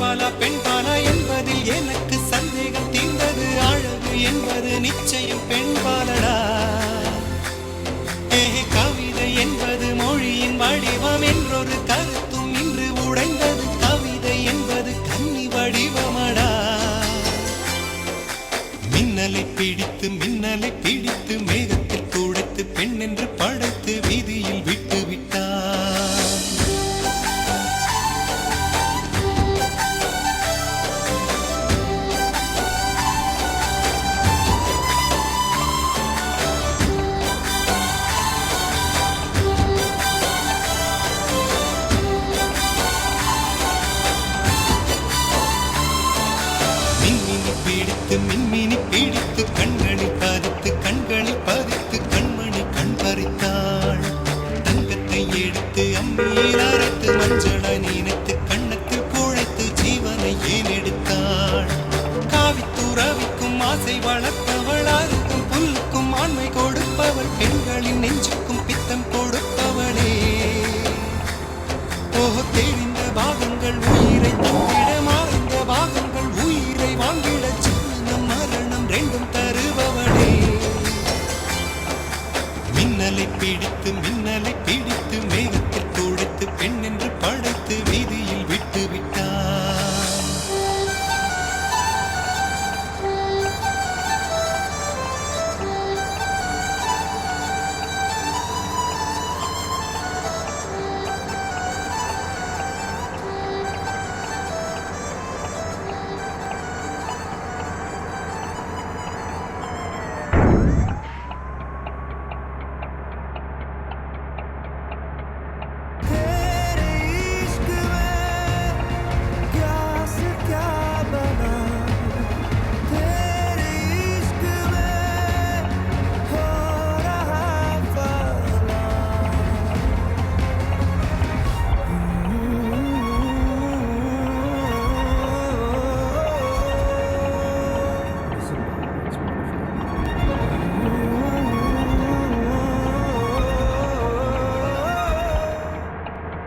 ஆண்பாலா பெண்பாலா என்பதில் எனக்கு சந்தேகம் தீர்ந்தது. அழகு என்பது நிச்சயம் பெண்பாலடா. பாலடா கவிதை என்பது மொழியின் வடிவம் என்றொரு கருத்தும் இன்று உடைந்தது. கவிதை என்பது கன்னி வடிவமடா. மின்னலை பிடித்து மின்னலை பிடித்து மேகத்தில் துடைத்து பெண் என்று படைத்து வீதியில் விட்டு விட்டார் அரைத்து மஞ்சளாய் நினைத்து கண்ணத்தில் குழைத்து ஜீவனை ஏன் எடுத்தாள் காவித்துறவிக்கும் ஆசை வளர்த்தவள் அருக்கும் புல்லுக்கும் ஆண்மை கொடுப்பவள் பெண்களின் நெஞ்சுக்கும் பித்தம் கொடுப்பவளே. ஓஹோ தெரிந்த பாகங்கள் உயிரை தந்திட மாறிந்த பாகங்கள் உயிரை வாங்கி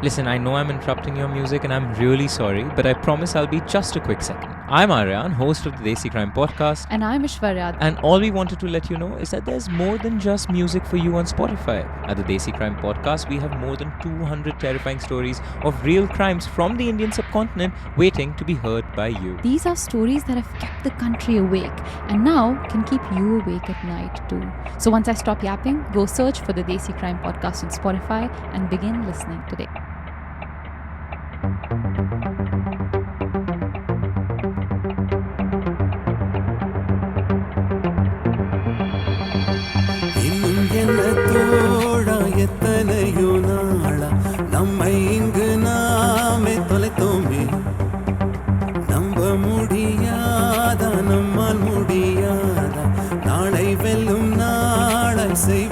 Listen, I know I'm interrupting your music and I'm really sorry, but I promise I'll be just a quick second. I'm Aryan, host of the Desi Crime Podcast, And I'm Ishwarya. and all we wanted to let you know is that there's more than just music for you on Spotify. At the Desi Crime Podcast, we have more than 200 terrifying stories of real crimes from the Indian subcontinent waiting to be heard by you. These are stories that have kept the country awake and now can keep you awake at night too. So once I stop yapping, go search for the Desi Crime Podcast on Spotify and begin listening today. முடியாத நம்மால் முடியாத நாளை வெல்லும் நாளை செய்வோமே.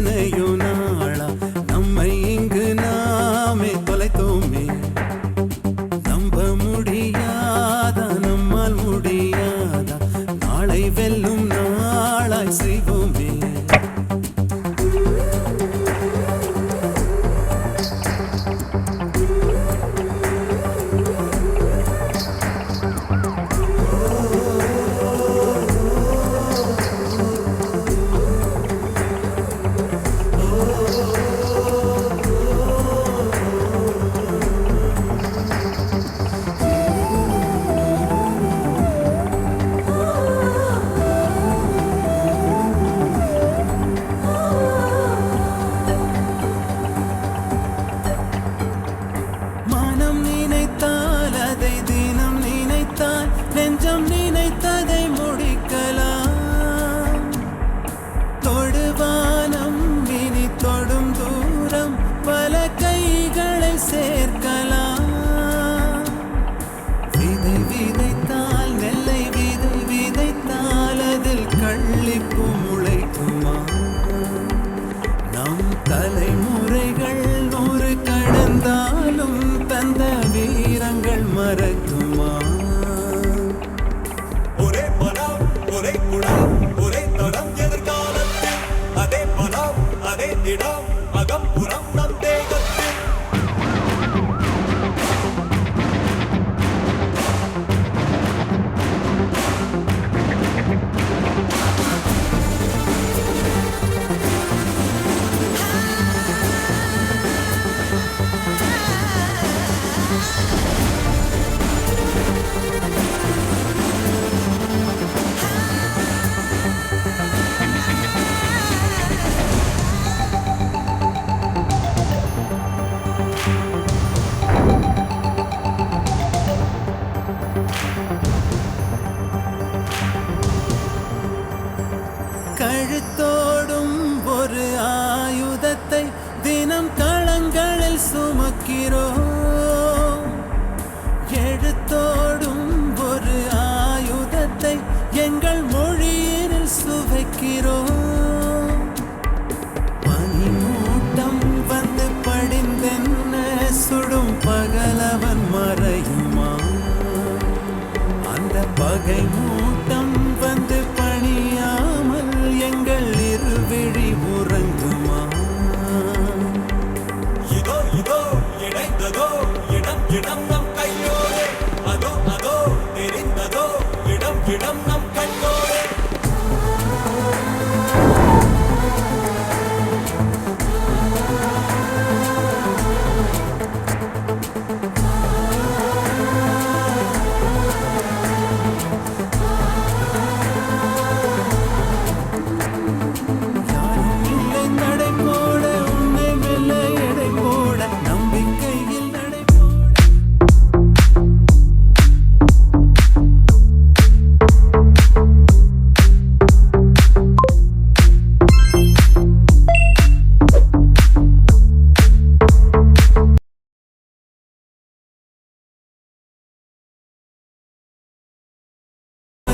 எத்தனையோ சுமக்கிறோ எழுத்தோடும் ஒரு ஆயுதத்தை எங்கள் மொழியினில் சுவைக்கிறோ பனிமூட்டம் வந்து படிந்தென்ன சுடும் பகலவன் மறையுமா? அந்த பகை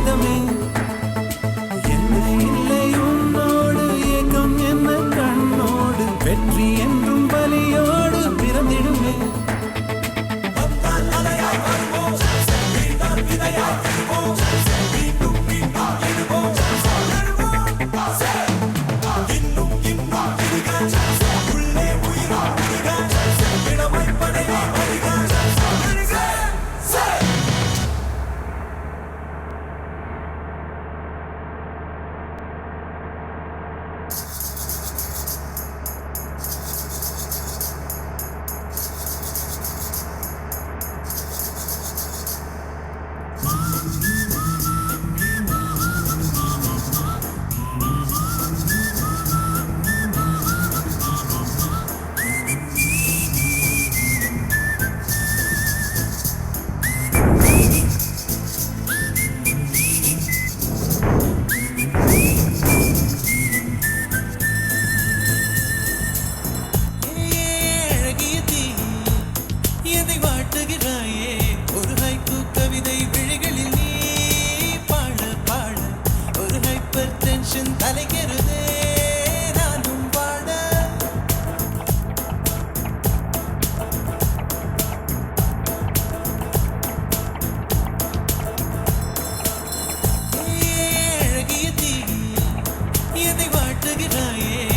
também 哎。